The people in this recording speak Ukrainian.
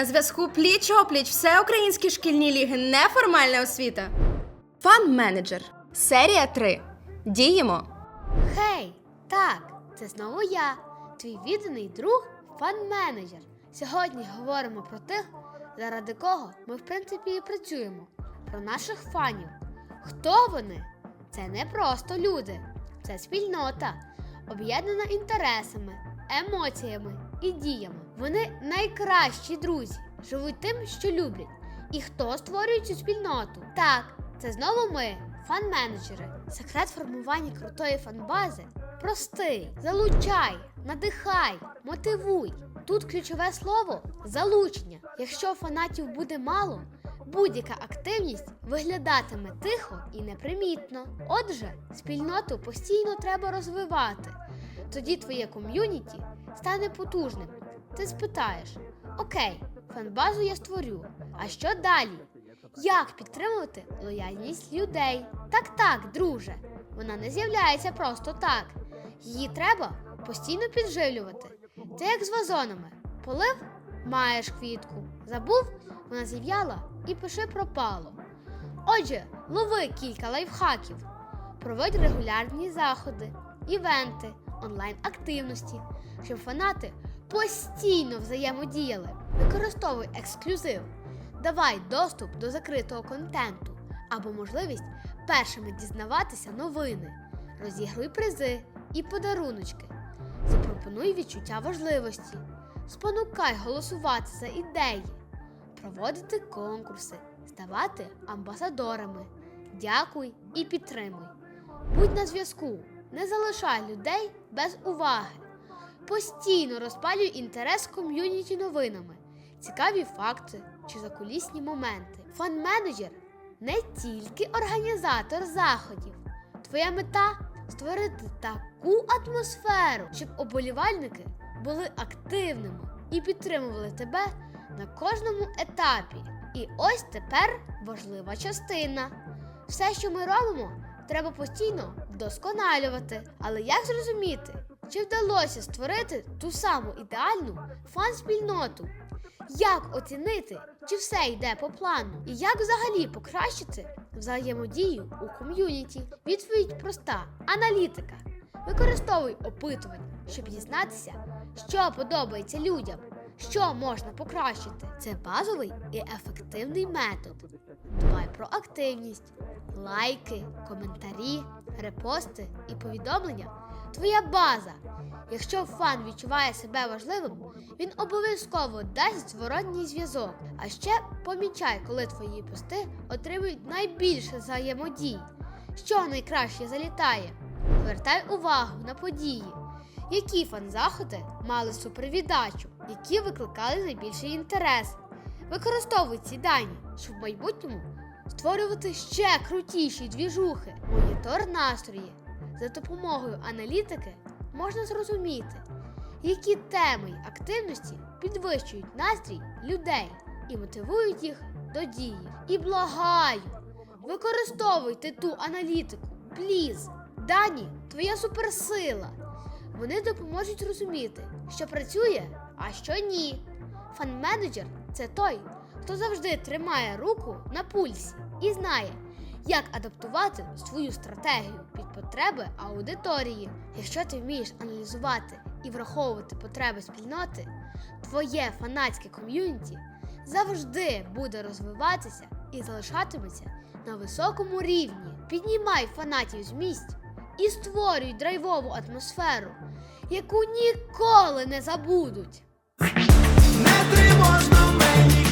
На зв'язку пліч опліч всеукраїнські шкільні ліги неформальна освіта. Фан-менеджер. Серія 3. Діємо. Хей, так, це знову я, твій відданий друг, фан-менеджер. Сьогодні говоримо про тих, заради кого ми в принципі і працюємо, про наших фанів. Хто вони? Це не просто люди, це спільнота, об'єднана інтересами, емоціями і діями. Вони найкращі друзі, живуть тим, що люблять. І хто створює цю спільноту? Так, це знову ми, фан-менеджери. Секрет формування крутої фанбази простий: залучай, надихай, мотивуй. Тут ключове слово залучення. Якщо фанатів буде мало, будь-яка активність виглядатиме тихо і непримітно. Отже, спільноту постійно треба розвивати. Тоді твоє ком'юніті стане потужним. Ти спитаєш: Окей, фанбазу я створю. А що далі? Як підтримувати лояльність людей? Так, так, друже. Вона не з'являється просто так. Її треба постійно підживлювати. Це як з вазонами. Полив маєш квітку. Забув, вона зів'яла і пиши пропало. Отже, лови кілька лайфхаків. Проводь регулярні заходи, івенти, онлайн-активності, щоб фанати постійно взаємодіяли. Використовуй ексклюзив. Давай доступ до закритого контенту або можливість першими дізнаватися новини. Розігруй призи і подаруночки. Запропонуй відчуття важливості. Спонукай голосувати за ідеї, проводити конкурси, ставати амбасадорами. Дякуй і підтримуй. Будь на зв'язку, не залишай людей без уваги. Постійно розпалюй інтерес ком'юніті новинами, цікаві факти чи закулісні моменти. Фан-менеджер не тільки організатор заходів. Твоя мета створити таку атмосферу, щоб оболівальники були активними і підтримували тебе на кожному етапі. І ось тепер важлива частина. Все, що ми робимо, треба постійно вдосконалювати. Але як зрозуміти, чи вдалося створити ту саму ідеальну фан-спільноту? Як оцінити, чи все йде по плану? І як взагалі покращити взаємодію у ком'юніті? Відповідь проста: аналітика. Використовуй опитування, щоб дізнатися, що подобається людям, що можна покращити. Це базовий і ефективний метод. Дбай про активність, лайки, коментарі, репости і повідомлення. Твоя база. Якщо фан відчуває себе важливим, він обов'язково дасть зворотній зв'язок. А ще помічай, коли твої пости отримують найбільше взаємодій. Що найкраще залітає? Звертай увагу на події, які фан-заходи мали супервіддачу, які викликали найбільший інтерес. Використовуй ці дані, щоб в майбутньому створювати ще крутіші двіжухи. Монітор настрої. За допомогою аналітики можна зрозуміти, які теми й активності підвищують настрій людей і мотивують їх до дії. І благаю, використовуйте ту аналітику, пліз. Дані твоя суперсила. Вони допоможуть розуміти, що працює, а що ні. Фан-менеджер це той, хто завжди тримає руку на пульсі і знає, як адаптувати свою стратегію під потреби аудиторії. Якщо ти вмієш аналізувати і враховувати потреби спільноти, твоє фанатське ком'юніті завжди буде розвиватися і залишатиметься на високому рівні. Піднімай фанатів з місць і створюй драйвову атмосферу, яку ніколи не забудуть. Не тривожно мені